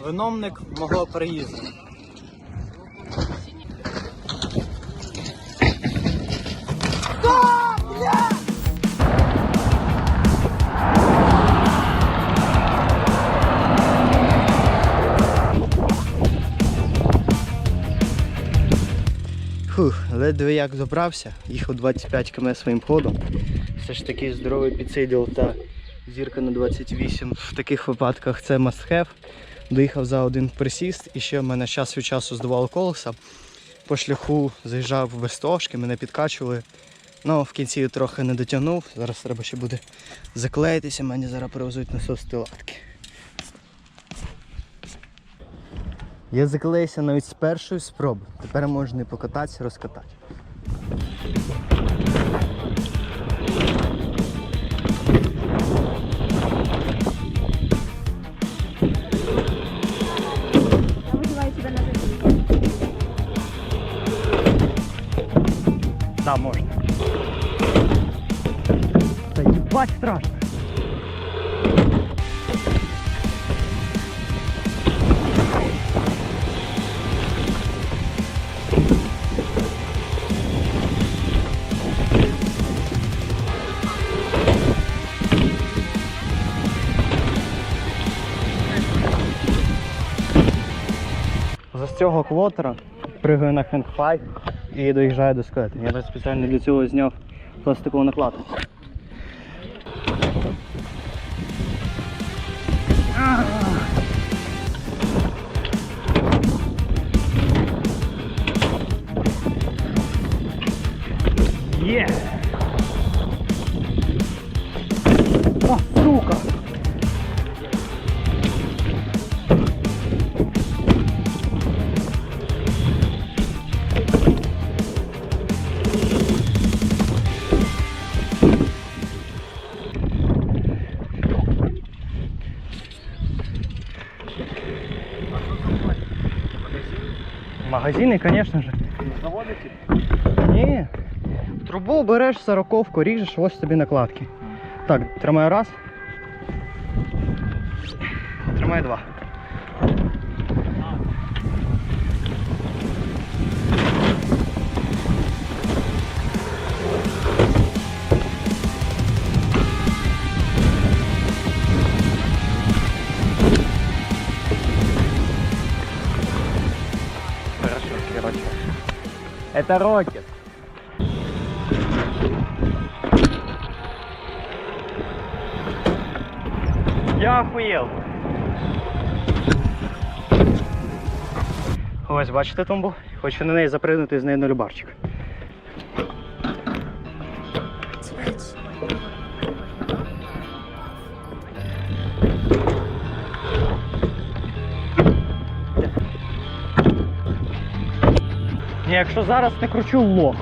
виновник мого переїзду. Фух, ледве як добрався, їхав 25 км своїм ходом. Все ж таки здоровий підсиділ та зірка на 28. В таких випадках це must have. Доїхав за один присіст і ще в мене час від часу здувало колеса. По шляху заїжджав без тошки, мене підкачували. Ну, в кінці трохи не дотягнув. Зараз треба ще буде заклеїтися, мені зараз привезуть насос латки. Я заклеївся навіть з першої спроби. Тепер можна і покататися, розкатати. Да, можна. Та їбать страшно. За цього квотера пригаю на хендфай і доїжджаю до скелета. Я навіть спеціально для цього зняв пластикову накладку. Є! О, сука! Магазины, звісно ж. Заводите? Ні. Трубу береш сороковку, ріжеш, ось тобі накладки. Так, тримаю раз. Тримаю два. Это рокет. Я охуєл. Ось, бачите тумбу? Хочу на неї запригнути з неї на любарчик. Якщо зараз не кручу лох.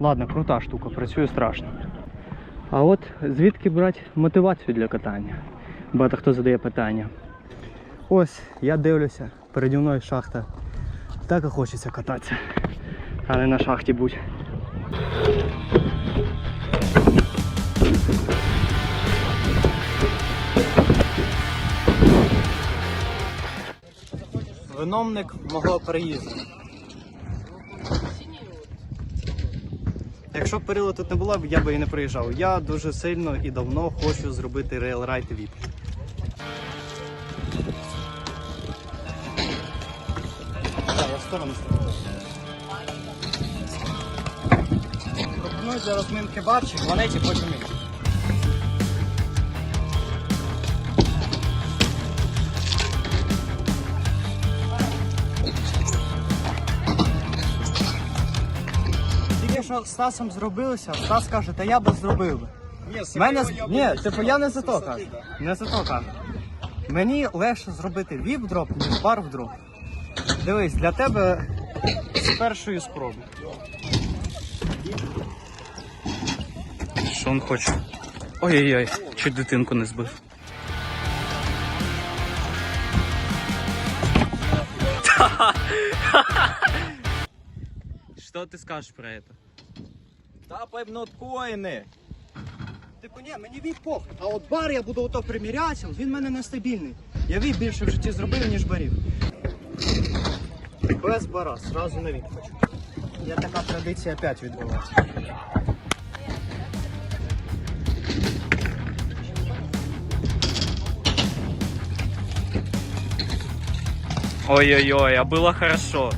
Ладно, крута штука, працює страшно. А от звідки брати мотивацію для катання? Багато хто задає питання. Ось я дивлюся, переді мною шахта. Так і хочеться кататися, а не на шахті будь. Виновник мого переїзду. Якщо б перила тут не було, я би і не приїжджав. Я дуже сильно і давно хочу зробити рейлрайд від. Так, я в сторону ставлю. Пропоную для розминки барчик, ванеті, потім мій. Що з Стасом зробилося, Стас каже, та я би зробив би. Ні, Мене... з- Ні, типу я не за то кажу. Не за то кажу. Мені легше зробити віп-дроп, ніж барв-дроп. Дивись, для тебе з першої спроби. Що він хоче? Ой-ой-ой, чуть дитинку не збив. Что ты скажешь про это? Та певно коїни. Типу, ні, мені віп похуй. А от бар я буду ото примірятися, він в мене нестабільний. Я віп більше в житті зробив, ніж барів. Без бара, зразу на віп хочу. Я така традиція опять відбулася. Ой-ой-ой, а было хорошо.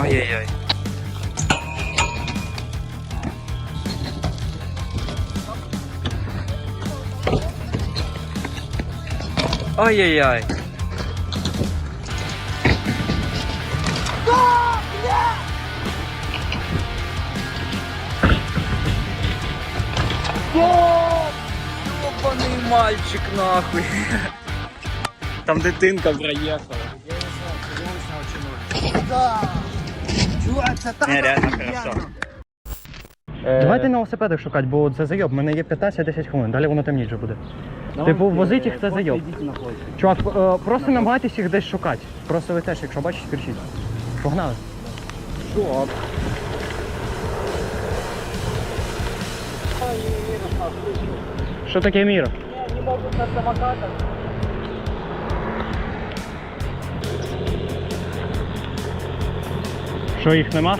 Ой-ой-ой. Ой-ой-ой. Ёбаный мальчик нахуй. Там дитинка проїхала. Чувак, це так Не, реально охуєнно. хорошо. Давайте на велосипедах шукати, бо це зайоб. У мене є 15-10 хвилин, далі воно темніше буде. Типу, возить їх це зайоб. Чувак, е, просто намагайтесь їх десь шукати. Просто ви теж, якщо бачите, кричіть. Погнали. Що? Що таке міра? Що їх нема?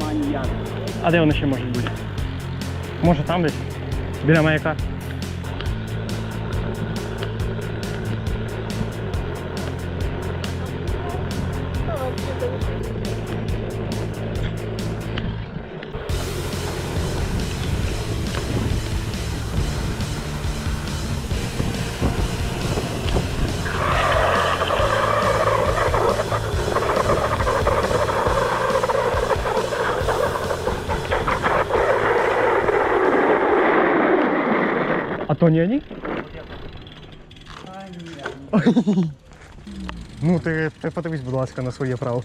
Маньяк. А де вони ще можуть бути? Може там десь? Біля маяка? А то не они? Ну, ти, ти подивись, будь ласка, на своє право.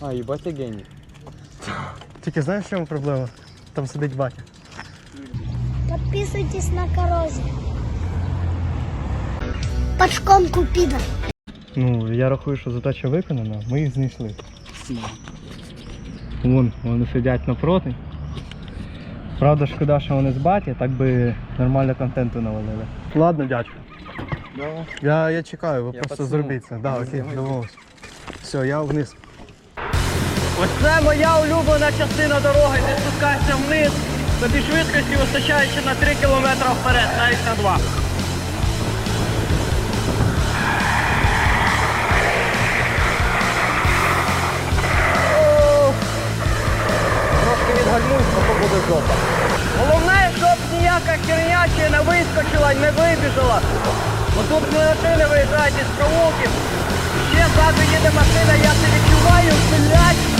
А, їбать я геній. Тільки знаєш, в чому проблема? Там сидить батя. Подписывайтесь на коррозию. Под шконку пидор. Ну, я рахую, що задача виконана, ми їх знайшли. Вон, вони сидять напроти. Правда, шкода, що вони з баті, так би нормально контенту навалили. Ладно, дядько. Я, я чекаю, ви просто пацану. зробіть це. Да, окей, домовились. Все, я вниз. Ось це моя улюблена частина дороги, де спускаєшся вниз. Тобі швидкості вистачає ще на 3 км вперед, навіть на 2. гальмують, то буде жопа. Головне, щоб ніяка херня ще не вискочила, не вибіжала. Отут машини виїжджають із провулків. Ще ззаду їде машина, я це відчуваю, блядь.